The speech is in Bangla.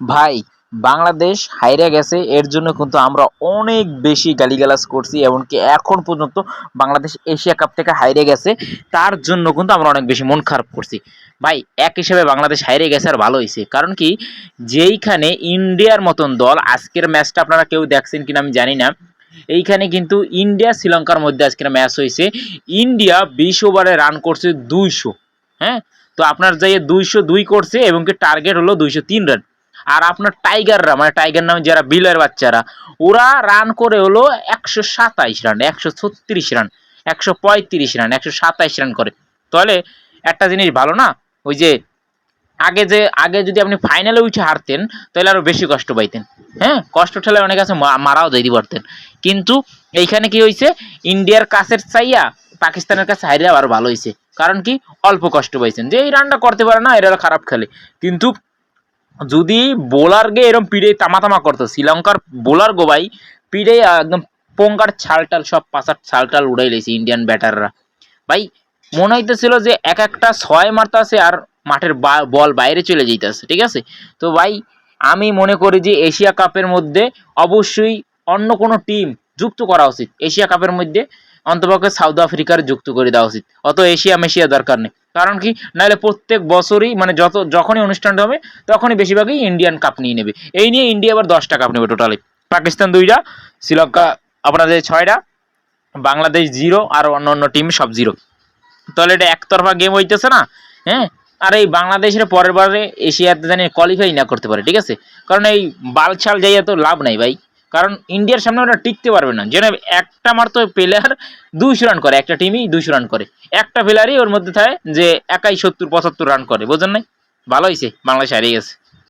ভাই, বাংলাদেশ হাইরে গেছে, এর জন্য কিন্তু আমরা অনেক বেশি গালিগালাজ করছি, এমনকি এখন পর্যন্ত বাংলাদেশ এশিয়া কাপ থেকে হাইরে গেছে, তার জন্য কিন্তু আমরা অনেক বেশি মন খারাপ করছি। ভাই, এক হিসেবে বাংলাদেশ হাইরে গেছে আর ভালো হয়েছে কারণ কি, যেইখানে ইন্ডিয়ার মতন দল, আজকের ম্যাচটা আপনারা কেউ দেখছেন কিনা আমি জানি না, এইখানে কিন্তু ইন্ডিয়া শ্রীলঙ্কার মধ্যে আজকের ম্যাচ হয়েছে ইন্ডিয়া বিশ ওভারে রান করছে দুইশো হ্যাঁ? তো আপনার যাই দুইশো দুই করছে এবং কি টার্গেট হলো দুইশো তিন রান আর আপনার টাইগাররা মানে টাইগার নামে যারা বিলের বাচ্চারা, ওরা রান করে হলো একশো সাতাইশ রান, একশো ছত্রিশ রান, একশো পঁয়ত্রিশ রান, একশো সাতাইশ রান করে। তাহলে একটা জিনিস ভালো না? ওই যে আগে যে, আগে যদি আপনি ফাইনালে উঠে হারতেন, তাহলে আরও বেশি কষ্ট পাইতেন। হ্যাঁ? কষ্ট ঠেলে অনেক আছে মারাও দিতে পারতেন কিন্তু এইখানে কি হয়েছে ইন্ডিয়ার কাছের চাইয়া পাকিস্তানের কাছে হাইরে আবার ভালো হয়েছে কারণ কি? অল্প কষ্ট পাইছেন। যে এই রানটা করতে পারে না, এরা খারাপ খেলে। কিন্তু যদি বোলারকে এরকম পিড়ে তামা তামা করতো, শ্রীলঙ্কার বোলার গো ভাই, পিড়ে একদম পোঙ্গার ছালটাল, সব পাশার ছালটাল উড়াই লেছে ইন্ডিয়ান ব্যাটাররা ভাই, মনে হইতেছিল যে এক একটা ছয় মারতাছে আর মাঠের বল বাইরে চলে যাইতেছে, ঠিক আছে? তো ভাই, আমি মনে করি যে এশিয়া কাপের মধ্যে অবশ্যই অন্য কোনো টিম যুক্ত করা উচিত। এশিয়া কাপের মধ্যে অন্তপক্ষে সাউথ আফ্রিকার যুক্ত করে দেওয়া উচিত। অত এশিয়া মেশিয়া দরকার নেই। কারণ কি? নাহলে প্রত্যেক বছরই মানে যত যখনই অনুষ্ঠানটা হবে, তখনই বেশিরভাগই ইন্ডিয়ান কাপ নিয়ে নেবে। এই নিয়ে ইন্ডিয়া আবার দশটা কাপ নেবে টোটালি পাকিস্তান দুইটা, শ্রীলঙ্কা আপনাদের ছয়টা, বাংলাদেশ জিরো আর অন্য অন্য টিম সব জিরো তাহলে এটা একতরফা গেম হইতেছে না? হ্যাঁ? আর এই বাংলাদেশের পরের বারে এশিয়াতে জানি কোয়ালিফাই না করতে পারে, ঠিক আছে? কারণ এই বালছাল যাইয়া তো লাভ নাই ভাই। কারণ ইন্ডিয়ার সামনে ওরা টিকতে পারবে না। যেন একটা মাত্র প্লেয়ার দুইশো রান করে, একটা টিমই দুইশো রান করে। একটা প্লেয়ারই ওর মধ্যে থাকে যে, একাই সত্তর, পঁচাত্তর রান করে। বোঝেন নাই? ভালো হয়েছে বাংলাদেশ হারিয়ে গেছে।